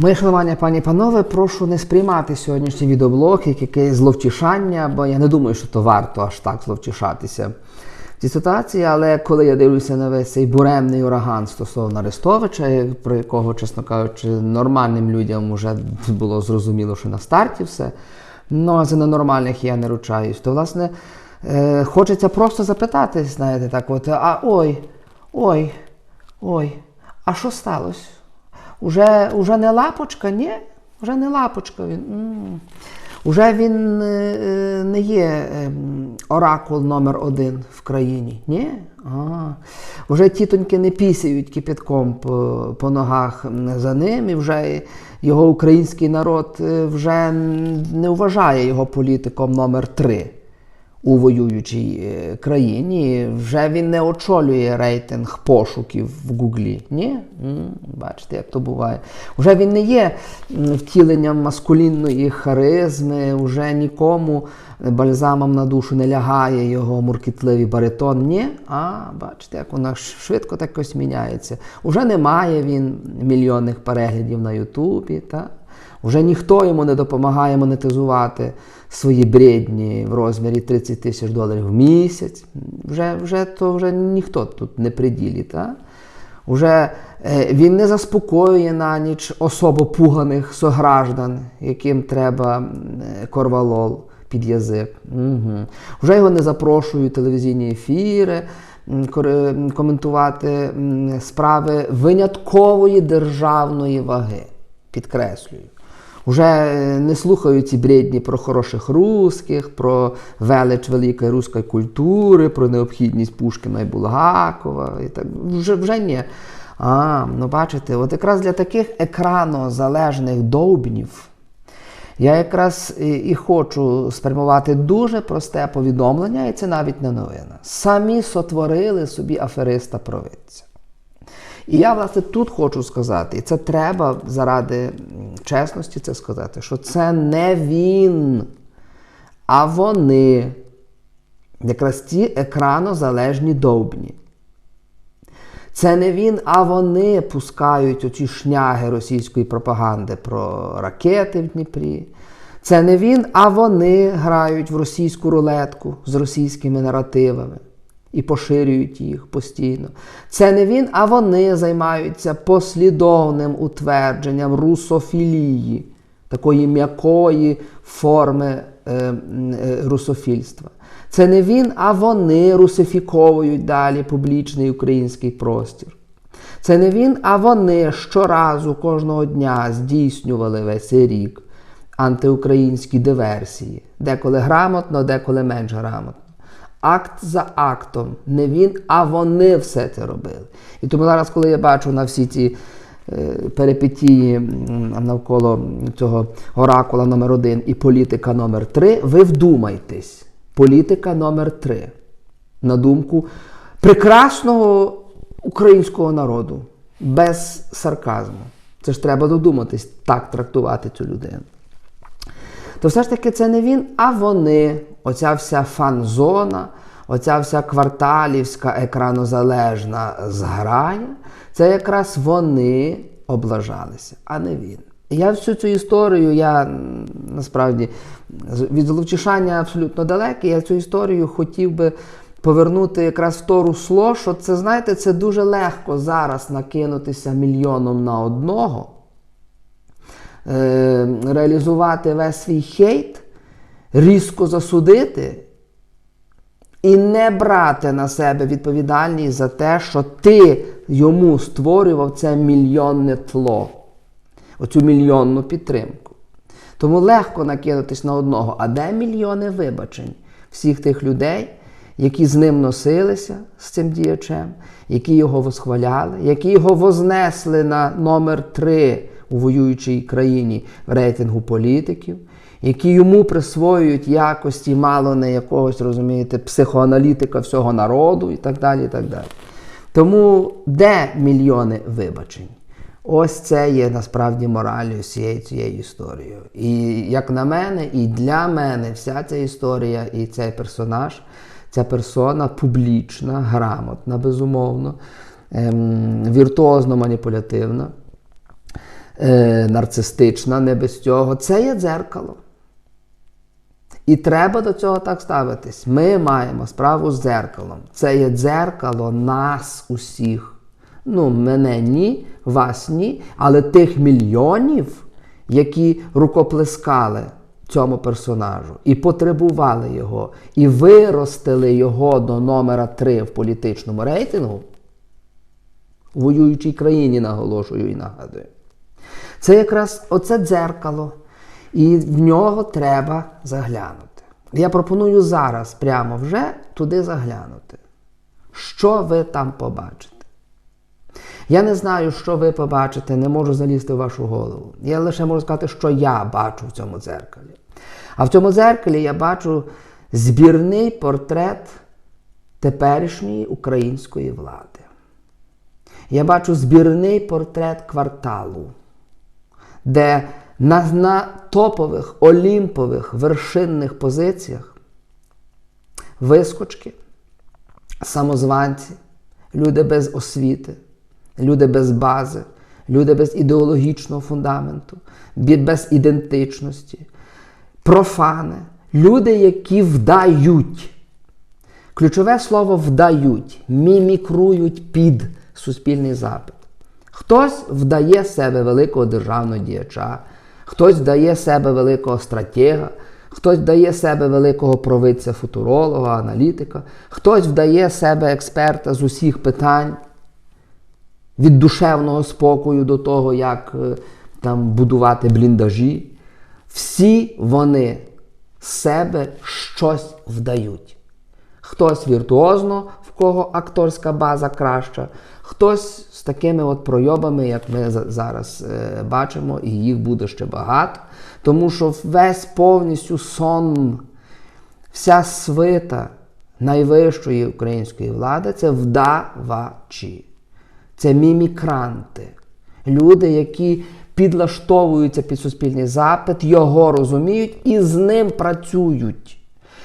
Моє шанування, пані і панове, прошу не сприймати сьогоднішній відеоблог як якесь зловтішання, бо я не думаю, що то варто аж так зловтішатися в цій ситуації. Але коли я дивлюся на весь цей буремний ураган стосовно Арестовича, про якого, чесно кажучи, нормальним людям вже було зрозуміло, що на старті все. Ну а за ненормальних я не ручаюсь, то власне е, хочеться просто запитати, знаєте, так, от, а ой, ой, ой, а що сталося? Уже, уже не лапочка, ні? Уже не лапочка він. Уже він е, е, не є ем, оракул номер один в країні. Ні? А. Вже тітоньки не пісяють кипятком по, по ногах за ним, і вже його український народ е, вже не вважає його політиком номер три у воюючій е, країні. Вже він не очолює рейтинг пошуків в Гуглі. Ні? Бачите, як то буває. Вже він не є втіленням маскулінної харизми, вже нікому бальзамом на душу не лягає його муркітливий баритон. Ні? А, бачите, як вона швидко так якось міняється. Уже немає він мільйонних переглядів на Ютубі. Та? Вже ніхто йому не допомагає монетизувати свої бредні в розмірі 30 тисяч доларів в місяць. Вже, вже, то вже ніхто тут не приділі. Та? Уже е, він не заспокоює на ніч особо пуганих сограждан, яким треба е, корвалол під язик. Угу. Вже його не запрошують телевізійні ефіри м, коментувати справи виняткової державної ваги. Підкреслюю. Уже е, не слухають ці бредні про хороших русських, про велич великої руської культури, про необхідність Пушкіна і Булгакова. І так. Вже, вже ні. А, ну бачите, от якраз для таких екранозалежних довбнів я якраз і, і хочу спрямувати дуже просте повідомлення, і це навіть не новина. Самі сотворили собі афериста провидця. І я, власне, тут хочу сказати, і це треба заради чесності це сказати, що це не він, а вони, якраз ті екранозалежні довбні. Це не він, а вони пускають оці шняги російської пропаганди про ракети в Дніпрі. Це не він, а вони грають в російську рулетку з російськими наративами і поширюють їх постійно. Це не він, а вони займаються послідовним утвердженням русофілії, такої м'якої форми е, е, русофільства. Це не він, а вони русифіковують далі публічний український простір. Це не він, а вони щоразу кожного дня здійснювали весь рік антиукраїнські диверсії, деколи грамотно, деколи менш грамотно. Акт за актом, не він, а вони все це робили. І тому зараз, коли я бачу на всі ці е, перипетії навколо цього оракула номер один і політика номер три, ви вдумайтесь. Політика номер три. На думку прекрасного українського народу, без сарказму. Це ж треба додуматись так трактувати цю людину то все ж таки це не він, а вони. Оця вся фан-зона, оця вся кварталівська екранозалежна зграя, це якраз вони облажалися, а не він. Я всю цю історію, я насправді від зловчишання абсолютно далекий, я цю історію хотів би повернути якраз в то русло, що це, знаєте, це дуже легко зараз накинутися мільйоном на одного е, реалізувати весь свій хейт, різко засудити і не брати на себе відповідальність за те, що ти йому створював це мільйонне тло, оцю мільйонну підтримку. Тому легко накинутись на одного. А де мільйони вибачень всіх тих людей, які з ним носилися з цим діячем, які його восхваляли, які його вознесли на номер три у воюючій країні рейтингу політиків, які йому присвоюють якості мало не якогось, розумієте, психоаналітика всього народу і так далі. і так далі. Тому де мільйони вибачень? Ось це є насправді моралью всієї цієї історії. І як на мене, і для мене вся ця історія і цей персонаж, ця персона публічна, грамотна, безумовно, ем, віртуозно маніпулятивна. Е, нарцистична, не без цього. Це є дзеркало. І треба до цього так ставитись. Ми маємо справу з дзеркалом. Це є дзеркало нас усіх. Ну, мене ні, вас ні, але тих мільйонів, які рукоплескали цьому персонажу і потребували його, і виростили його до номера 3 в політичному рейтингу, в воюючій країні наголошую і нагадую. Це якраз оце дзеркало, і в нього треба заглянути. Я пропоную зараз прямо вже туди заглянути. Що ви там побачите? Я не знаю, що ви побачите, не можу залізти в вашу голову. Я лише можу сказати, що я бачу в цьому дзеркалі. А в цьому дзеркалі я бачу збірний портрет теперішньої української влади. Я бачу збірний портрет кварталу, де на, на топових олімпових вершинних позиціях вискочки, самозванці, люди без освіти, люди без бази, люди без ідеологічного фундаменту, без ідентичності, профани, люди, які вдають. Ключове слово вдають, мімікрують під суспільний запит. Хтось вдає себе великого державного діяча, хтось вдає себе великого стратега, хтось вдає себе великого провидця футуролога, аналітика, хтось вдає себе експерта з усіх питань, від душевного спокою до того, як е, там будувати бліндажі. Всі вони себе щось вдають. Хтось віртуозно, в кого акторська база краща, хтось з такими от пройобами, як ми зараз е, бачимо, і їх буде ще багато. Тому що весь повністю сон, вся свита найвищої української влади це вдавачі, це мімікранти, люди, які підлаштовуються під суспільний запит, його розуміють і з ним працюють.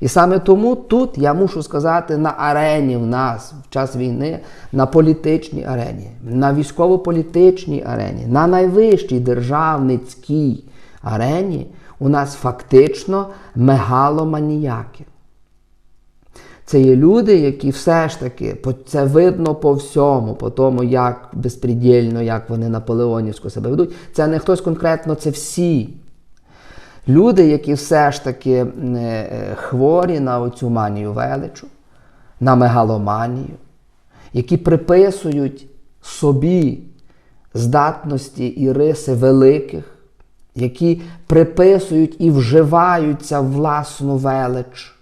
І саме тому тут я мушу сказати на арені в нас в час війни, на політичній арені, на військово-політичній арені, на найвищій державницькій арені у нас фактично мегаломаніяки. Це є люди, які все ж таки, це видно по всьому, по тому, як безпредельно, як вони наполеонівсько себе ведуть. Це не хтось конкретно, це всі. Люди, які все ж таки хворі на оцю манію величу, на мегаломанію, які приписують собі здатності і риси великих, які приписують і вживаються в власну велич,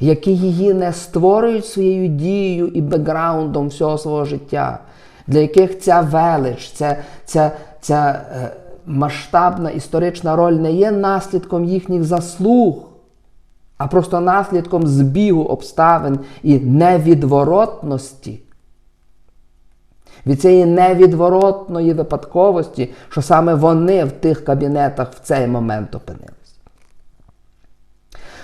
які її не створюють своєю дією і бекграундом всього свого життя, для яких ця велич, ця, ця, ця масштабна історична роль не є наслідком їхніх заслуг, а просто наслідком збігу обставин і невідворотності. Від цієї невідворотної випадковості, що саме вони в тих кабінетах в цей момент опинились.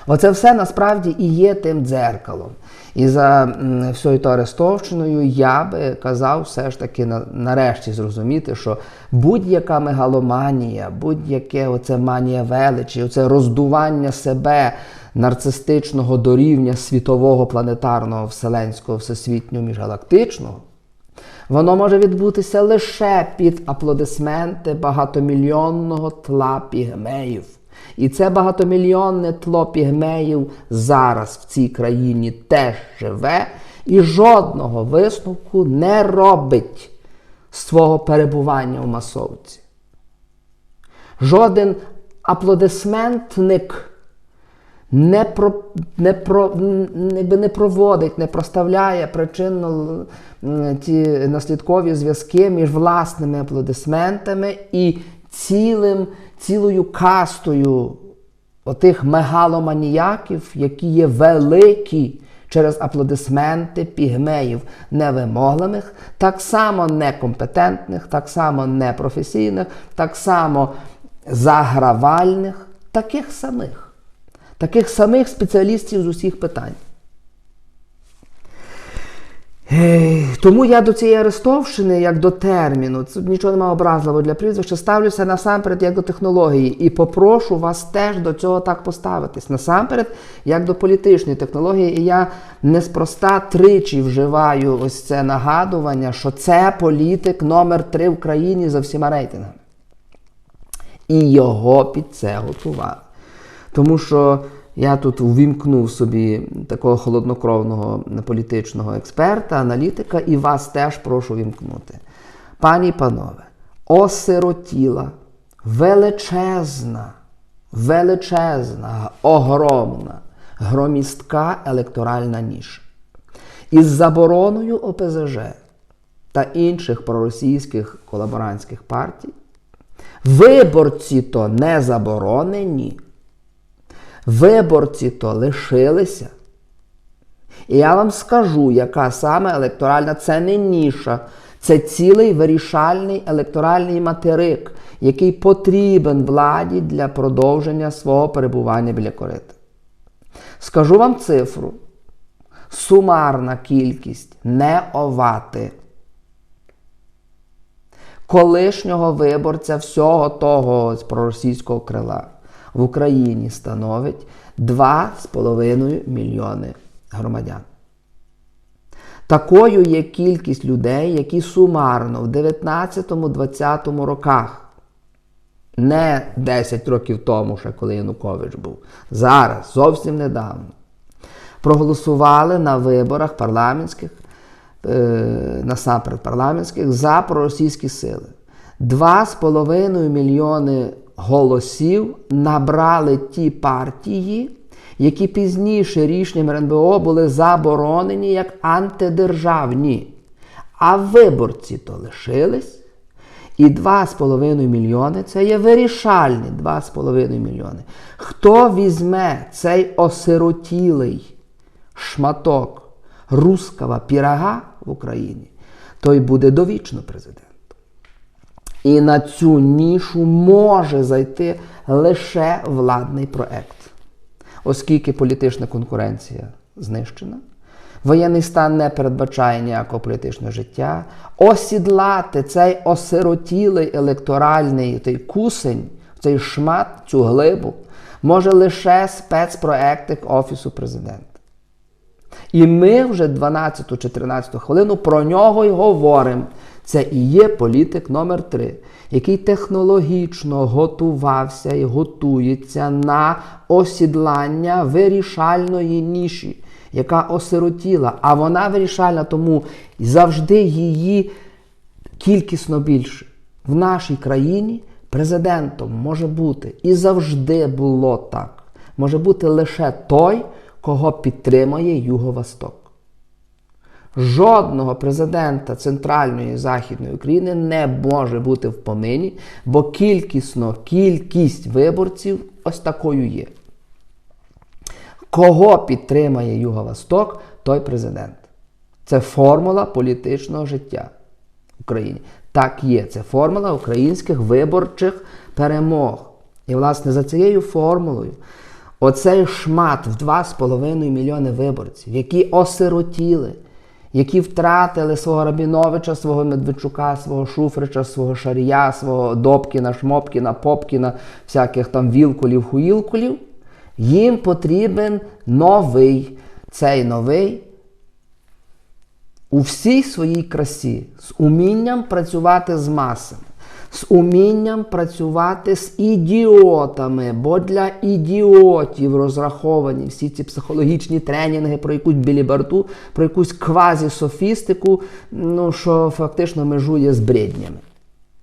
Оце все насправді і є тим дзеркалом. І за всією то Арестовщиною я би казав все ж таки нарешті зрозуміти, що будь-яка мегаломанія, будь-яке оце манія величі, оце роздування себе нарцистичного до рівня світового планетарного, вселенського, всесвітнього, міжгалактичного, воно може відбутися лише під аплодисменти багатомільйонного тла пігмеїв. І це багатомільйонне тло пігмеїв зараз в цій країні теж живе і жодного висновку не робить свого перебування в масовці. Жоден аплодисментник не про, не, про, не, проводить, не проставляє причинно ті наслідкові зв'язки між власними аплодисментами і цілим, цілою кастою отих мегаломаніяків, які є великі через аплодисменти пігмеїв невимогливих, так само некомпетентних, так само непрофесійних, так само загравальних, таких самих, таких самих спеціалістів з усіх питань. Тому я до цієї Арестовщини, як до терміну, тут нічого немає образливого для прізвища, ставлюся насамперед як до технології. І попрошу вас теж до цього так поставитись. Насамперед, як до політичної технології. І я неспроста тричі вживаю ось це нагадування, що це політик номер три в країні за всіма рейтингами. І його під це готували. Тому що я тут увімкнув собі такого холоднокровного політичного експерта, аналітика, і вас теж прошу вімкнути. Пані і панове, осиротіла, величезна, величезна, огромна, громістка електоральна ніша. Із забороною ОПЗЖ та інших проросійських колаборантських партій Виборці то не заборонені, виборці то лишилися. І я вам скажу, яка саме електоральна, це не ніша, це цілий вирішальний електоральний материк, який потрібен владі для продовження свого перебування біля корита. Скажу вам цифру. Сумарна кількість не овати колишнього виборця всього того проросійського крила в Україні становить 2,5 мільйони громадян. Такою є кількість людей, які сумарно в 19-20 роках, не 10 років тому, ще коли Янукович був, зараз, зовсім недавно, проголосували на виборах парламентських насамперед парламентських за проросійські сили. 2,5 мільйони голосів набрали ті партії, які пізніше рішенням РНБО були заборонені як антидержавні. А виборці то лишились. І 2,5 мільйони це є вирішальні 2,5 мільйони. Хто візьме цей осиротілий шматок руского пірога в Україні, той буде довічно президентом. І на цю нішу може зайти лише владний проект, оскільки політична конкуренція знищена. Воєнний стан не передбачає ніякого політичного життя. Осідлати цей осиротілий електоральний той кусень, цей шмат, цю глибу, може лише спецпроекти Офісу президента. І ми вже 12-14 хвилину про нього й говоримо. Це і є політик номер 3 який технологічно готувався і готується на осідлання вирішальної ніші, яка осиротіла. А вона вирішальна, тому завжди її кількісно більше. В нашій країні президентом може бути і завжди було так. Може бути лише той кого підтримує Юго-Восток. Жодного президента Центральної і Західної України не може бути в помині, бо кількісно кількість виборців ось такою є. Кого підтримає Юго-Восток, той президент. Це формула політичного життя в Україні. Так є. Це формула українських виборчих перемог. І, власне, за цією формулою Оцей шмат в 2,5 мільйони виборців, які осиротіли, які втратили свого Рабіновича, свого Медведчука, свого Шуфрича, свого Шарія, свого Добкіна, Шмопкіна, Попкіна, всяких там вілкулів, хуїлкулів, їм потрібен новий, цей новий у всій своїй красі, з умінням працювати з масами з умінням працювати з ідіотами, бо для ідіотів розраховані всі ці психологічні тренінги про якусь білібарту, про якусь квазісофістику, ну, що фактично межує з бреднями,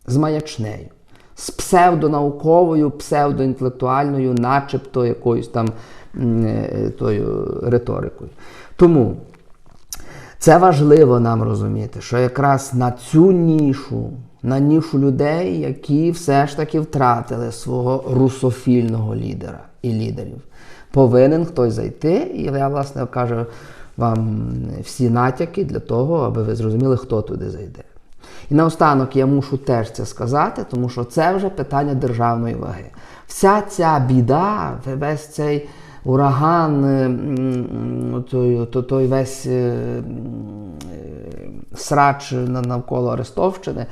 з маячнею. З псевдонауковою, псевдоінтелектуальною, начебто якоюсь там е, тою риторикою. Тому це важливо нам розуміти, що якраз на цю нішу на нішу людей, які все ж таки втратили свого русофільного лідера і лідерів. Повинен хтось зайти, і я, власне, кажу вам всі натяки для того, аби ви зрозуміли, хто туди зайде. І наостанок я мушу теж це сказати, тому що це вже питання державної ваги. Вся ця біда, весь цей ураган, е, той, той весь е, е, срач навколо Арестовщини,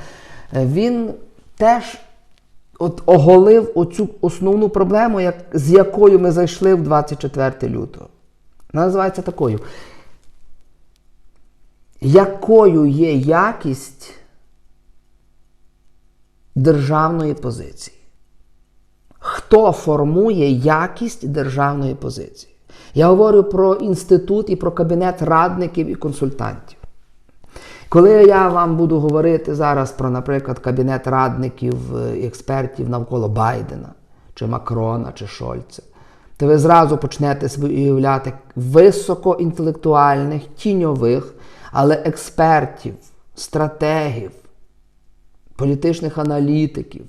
він теж от оголив оцю основну проблему, як, з якою ми зайшли в 24 лютого. Вона називається такою. Якою є якість державної позиції? Хто формує якість державної позиції? Я говорю про інститут і про кабінет радників і консультантів. Коли я вам буду говорити зараз про, наприклад, кабінет радників е, і експертів навколо Байдена, чи Макрона, чи Шольца, то ви зразу почнете уявляти високоінтелектуальних, тіньових, але експертів, стратегів, політичних аналітиків,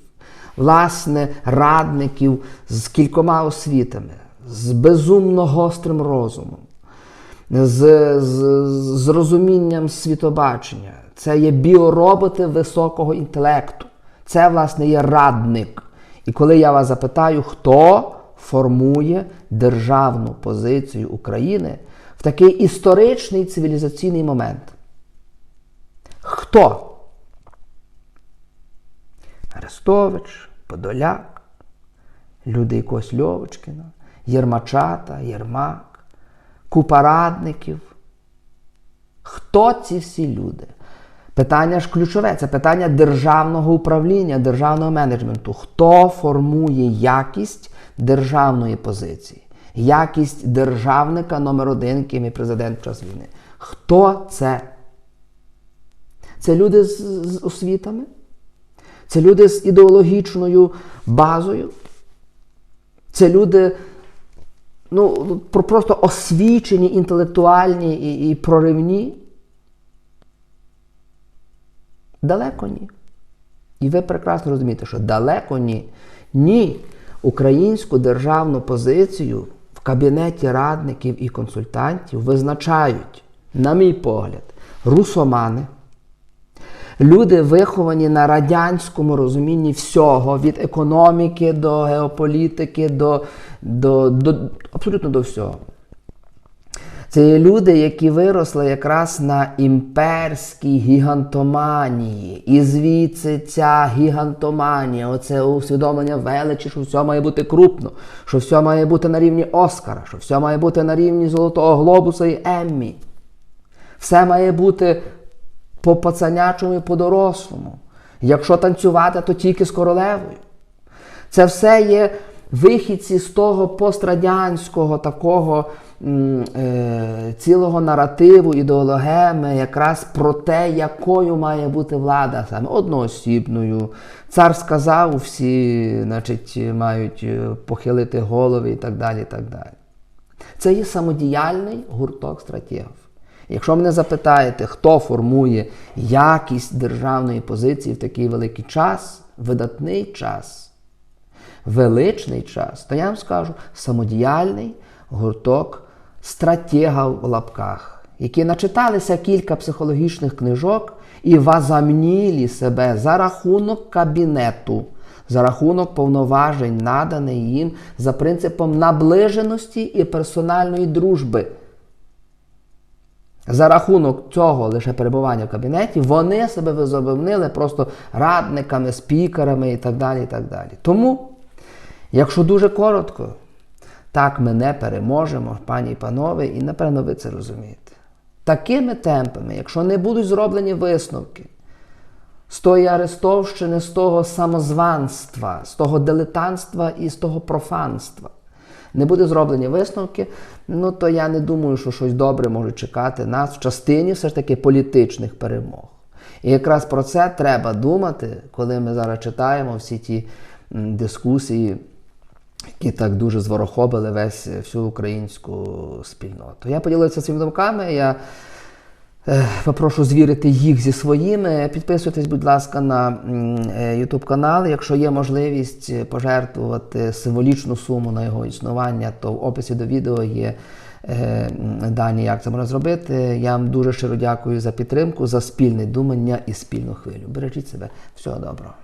власне, радників з кількома освітами, з безумно гострим розумом, з, з, з розумінням світобачення. Це є біороботи високого інтелекту. Це, власне, є радник. І коли я вас запитаю, хто формує державну позицію України в такий історичний цивілізаційний момент? Хто? Арестович, Подоляк, люди якогось Льовочкина, Єрмачата, Єрмак, купа радників. Хто ці всі люди? Питання ж ключове це питання державного управління, державного менеджменту. Хто формує якість державної позиції, якість державника номер один, яким є президент в час війни? Хто це? Це люди з, з освітами? Це люди з ідеологічною базою. Це люди ну, про- просто освічені, інтелектуальні і, і проривні. Далеко ні. І ви прекрасно розумієте, що далеко ні. Ні. Українську державну позицію в кабінеті радників і консультантів визначають, на мій погляд, русомани. Люди виховані на радянському розумінні всього, від економіки до геополітики, до, до, до абсолютно до всього. Це є люди, які виросли якраз на імперській гігантоманії. І звідси ця гігантоманія, оце усвідомлення величі, що все має бути крупно, що все має бути на рівні Оскара, що все має бути на рівні Золотого Глобуса і Еммі. Все має бути по пацанячому і по-дорослому. Якщо танцювати, то тільки з королевою. Це все є вихідці з того пострадянського такого е, цілого наративу, ідеологеми, якраз про те, якою має бути влада, саме одноосібною. Цар сказав, всі значить, мають е, похилити голови і так далі. і так далі. Це є самодіяльний гурток стратегів. Якщо мене запитаєте, хто формує якість державної позиції в такий великий час, видатний час, величний час, то я вам скажу самодіяльний гурток стратега в лапках, які начиталися кілька психологічних книжок і возомнілі себе за рахунок кабінету, за рахунок повноважень, наданих їм за принципом наближеності і персональної дружби. За рахунок цього лише перебування в кабінеті вони себе визовнили просто радниками, спікерами і так далі. і так далі. Тому, якщо дуже коротко, так ми не переможемо, пані і панове, і напевно ви це розумієте. Такими темпами, якщо не будуть зроблені висновки з тої арестовщини, з того самозванства, з того дилетантства і з того профанства, не буде зроблені висновки, ну то я не думаю, що щось добре може чекати нас в частині все ж таки політичних перемог. І якраз про це треба думати, коли ми зараз читаємо всі ті дискусії, які так дуже зворохобили весь всю українську спільноту. Я поділився своїми думками. Я Е, Попрошу звірити їх зі своїми. Підписуйтесь, будь ласка, на YouTube канал. Якщо є можливість е, пожертвувати символічну суму на його існування, то в описі до відео є е, дані, як це можна зробити. Я вам дуже щиро дякую за підтримку, за спільне думання і спільну хвилю. Бережіть себе. Всього доброго.